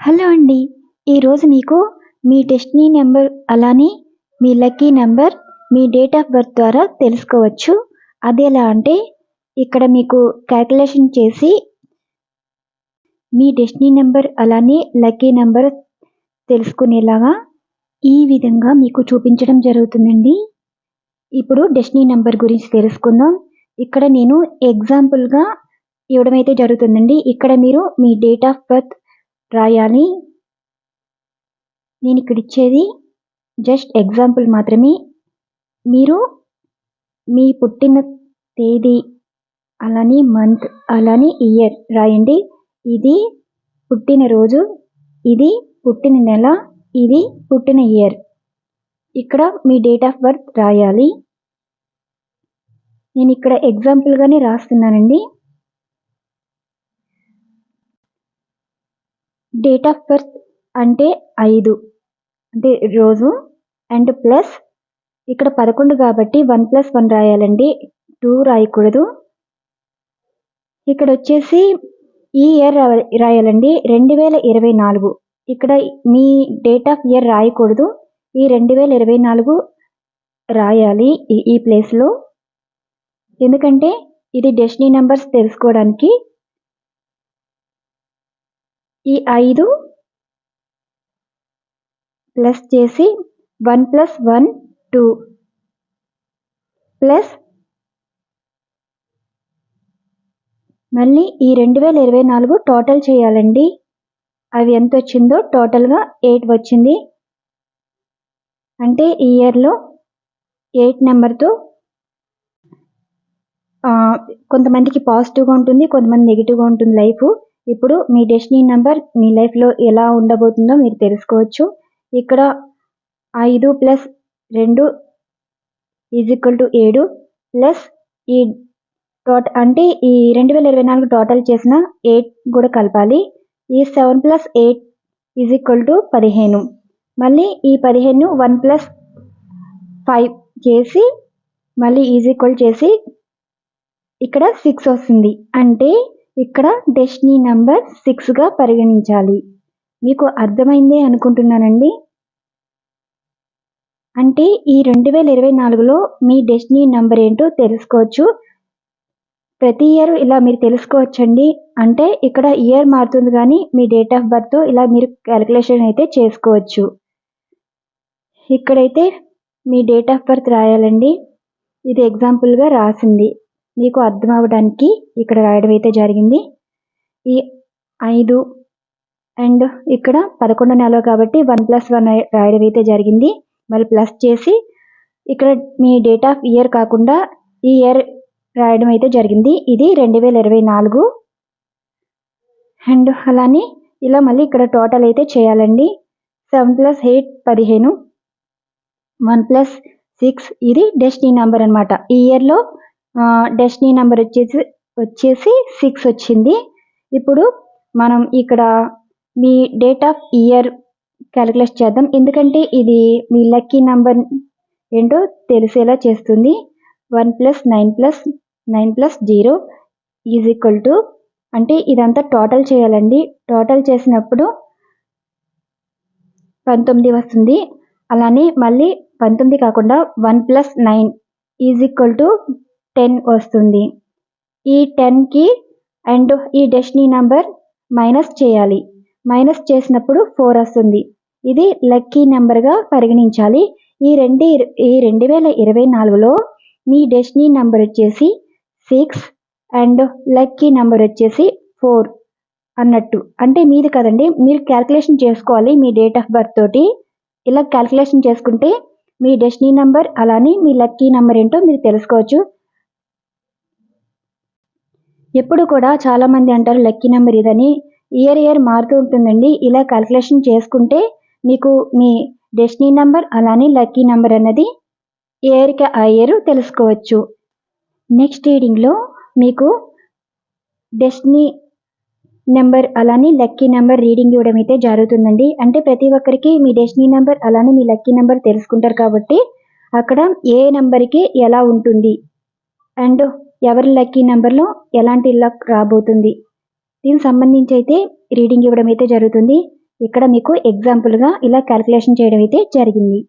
Hello అండి ఈరోజు మీకు మీ డెస్టినీ నెంబర్ అలానే మీ లక్కీ నెంబర్ మీ డేట్ ఆఫ్ బర్త్ ద్వారా తెలుసుకోవచ్చు. అది ఎలా అంటే ఇక్కడ మీకు క్యాల్కులేషన్ చేసి మీ డెస్టినీ నెంబర్ అలానే లక్కీ నెంబర్ తెలుసుకునేలాగా ఈ విధంగా మీకు చూపించడం జరుగుతుందండి. ఇప్పుడు డెస్టినీ నెంబర్ గురించి తెలుసుకుందాం. ఇక్కడ నేను ఎగ్జాంపుల్గా ఇవ్వడం అయితే జరుగుతుందండి. ఇక్కడ మీరు మీ డేట్ ఆఫ్ బర్త్ రాయాలి. నేను ఇక్కడ ఇచ్చేది జస్ట్ ఎగ్జాంపుల్ మాత్రమే. మీరు మీ పుట్టిన తేదీ అలానే మంత్ అలానే ఇయర్ రాయండి. ఇది పుట్టినరోజు ఇది పుట్టిన నెల ఇది పుట్టిన ఇయర్ ఇక్కడ మీ డేట్ ఆఫ్ బర్త్ రాయాలి. నేను ఇక్కడ ఎగ్జాంపుల్గానే రాస్తున్నానండి. డేట్ ఆఫ్ బర్త్ అంటే ఐదు. అంటే రోజు అండ్ ప్లస్ ఇక్కడ పదకొండు కాబట్టి వన్ ప్లస్ వన్ రాయాలండి. టూ రాయకూడదు. ఇక్కడ వచ్చేసి ఈ ఇయర్ రాయాలండి. రెండు వేల ఇరవై నాలుగు. ఇక్కడ మీ డేట్ ఆఫ్ ఇయర్ రాయకూడదు. ఈ రెండు వేల ఇరవై నాలుగు రాయాలి ఈ ప్లేస్లో ఎందుకంటే ఇది డెస్టినీ నెంబర్స్ తెలుసుకోవడానికి ఈ ఐదు ప్లస్ చేసి one plus one two plus మళ్ళీ ఈ రెండు వేల ఇరవై నాలుగు టోటల్ చేయాలండి. అవి ఎంత వచ్చిందో టోటల్గా ఎయిట్ వచ్చింది. అంటే ఈ ఇయర్లో ఎయిట్ నెంబర్తో కొంతమందికి పాజిటివ్గా ఉంటుంది కొంతమంది నెగిటివ్గా ఉంటుంది లైఫ్. ఇప్పుడు మీ డెస్టినీ నెంబర్ మీ లైఫ్లో ఎలా ఉండబోతుందో మీరు తెలుసుకోవచ్చు. ఇక్కడ ఐదు ప్లస్ రెండు ఈజ్ ఈక్వల్ టు ఏడు ప్లస్ ఈ టోట అంటే ఈ రెండు వేల ఇరవై నాలుగు టోటల్ చేసిన ఎయిట్ కూడా కలపాలి. ఈ seven plus eight is equal to పదిహేను. మళ్ళీ ఈ పదిహేను వన్ ప్లస్ ఫైవ్ చేసి మళ్ళీ ఈజ్ ఈక్వల్ చేసి ఇక్కడ సిక్స్ వస్తుంది. అంటే ఇక్కడ డెస్టినీ నెంబర్ సిక్స్గా పరిగణించాలి. మీకు అర్థమైందే అనుకుంటున్నానండి? అంటే ఈ రెండు వేల ఇరవై నాలుగులో మీ డెస్టినీ నెంబర్ ఏంటో తెలుసుకోవచ్చు. ప్రతి ఇయర్ ఇలా మీరు తెలుసుకోవచ్చండి. అంటే ఇక్కడ ఇయర్ మారుతుంది కానీ మీ డేట్ ఆఫ్ బర్త్ ఇలా మీరు క్యాలిక్యులేషన్ అయితే చేసుకోవచ్చు. ఇక్కడైతే మీ డేట్ ఆఫ్ బర్త్ రాయాలండి. ఇది ఎగ్జాంపుల్గా రాసింది. మీకు అర్థం అవ్వడానికి ఇక్కడ రాయడం అయితే జరిగింది. ఈ ఐదు అండ్ ఇక్కడ పదకొండు నెల కాబట్టి వన్ ప్లస్ వన్ రాయడం అయితే జరిగింది. మళ్ళీ ప్లస్ చేసి ఇక్కడ మీ డేట్ ఆఫ్ ఇయర్ కాకుండా ఈ ఇయర్ రాయడం అయితే జరిగింది. ఇది రెండు వేల ఇరవై నాలుగు. అండ్ అలానే ఇలా మళ్ళీ ఇక్కడ టోటల్ అయితే చేయాలండి. సెవెన్ ప్లస్ ఎయిట్ పదిహేను. One plus six. ఇది డెస్టినీ నెంబర్ అనమాట ఈ ఇయర్లో డెస్టినీ నెంబర్ వచ్చేసి వచ్చేసి సిక్స్ వచ్చింది. ఇప్పుడు మనం ఇక్కడ మీ డేట్ ఆఫ్ ఇయర్ క్యాలిక్యులేట్ చేద్దాం. ఎందుకంటే ఇది మీ లక్కీ నెంబర్ ఏంటో తెలిసేలా చేస్తుంది. One plus nine plus nine plus zero is equal to అంటే ఇదంతా టోటల్ చేయాలండి. టోటల్ చేసినప్పుడు పంతొమ్మిది వస్తుంది. అలానే మళ్ళీ పంతొమ్మిది కాకుండా one plus nine is equal to ten వస్తుంది. ఈ టెన్కి అండ్ ఈ డెస్టినీ నెంబర్ మైనస్ చేయాలి. మైనస్ చేసినప్పుడు ఫోర్ వస్తుంది. ఇది లక్కీ నెంబర్గా పరిగణించాలి. ఈ రెండు ఈ రెండు వేల ఇరవై నాలుగులో మీ డెస్టినీ నెంబర్ వచ్చేసి సిక్స్ అండ్ లక్కీ నెంబర్ వచ్చేసి ఫోర్ అన్నట్టు. అంటే మీది కదండి మీరు క్యాల్కులేషన్ చేసుకోవాలి మీ డేట్ ఆఫ్ బర్త్ తోటి. ఇలా క్యాల్కులేషన్ చేసుకుంటే మీ డెస్టినీ నెంబర్ అలానే మీ లక్కీ నెంబర్ ఏంటో మీరు తెలుసుకోవచ్చు. ఎప్పుడు కూడా చాలామంది అంటారు లక్కీ నెంబర్ ఇదని. ఇయర్ ఇయర్ మారుతూ ఉంటుందండి. ఇలా క్యాల్కులేషన్ చేసుకుంటే మీకు మీ డెస్టినీ నెంబర్ అలానే లక్కీ నెంబర్ అన్నది ఇయర్కి ఆ ఇయర్ తెలుసుకోవచ్చు. నెక్స్ట్ రీడింగ్లో మీకు డెస్టినీ నెంబర్ అలానే లక్కీ నెంబర్ రీడింగ్ ఇవ్వడం అయితే జరుగుతుందండి. అంటే ప్రతి ఒక్కరికి మీ డెస్టినీ నెంబర్ అలానే మీ లక్కీ నెంబర్ తెలుసుకుంటారు కాబట్టి అక్కడ ఏ నెంబర్కి ఎలా ఉంటుంది? అండ్ ఎవరి లక్కీ నెంబర్లో ఎలాంటి లక్ రాబోతుంది? దీనికి సంబంధించి అయితే రీడింగ్ ఇవ్వడం అయితే జరుగుతుంది. ఇక్కడ మీకు ఎగ్జాంపుల్గా ఇలా క్యాలిక్యులేషన్ చేయడం అయితే జరిగింది.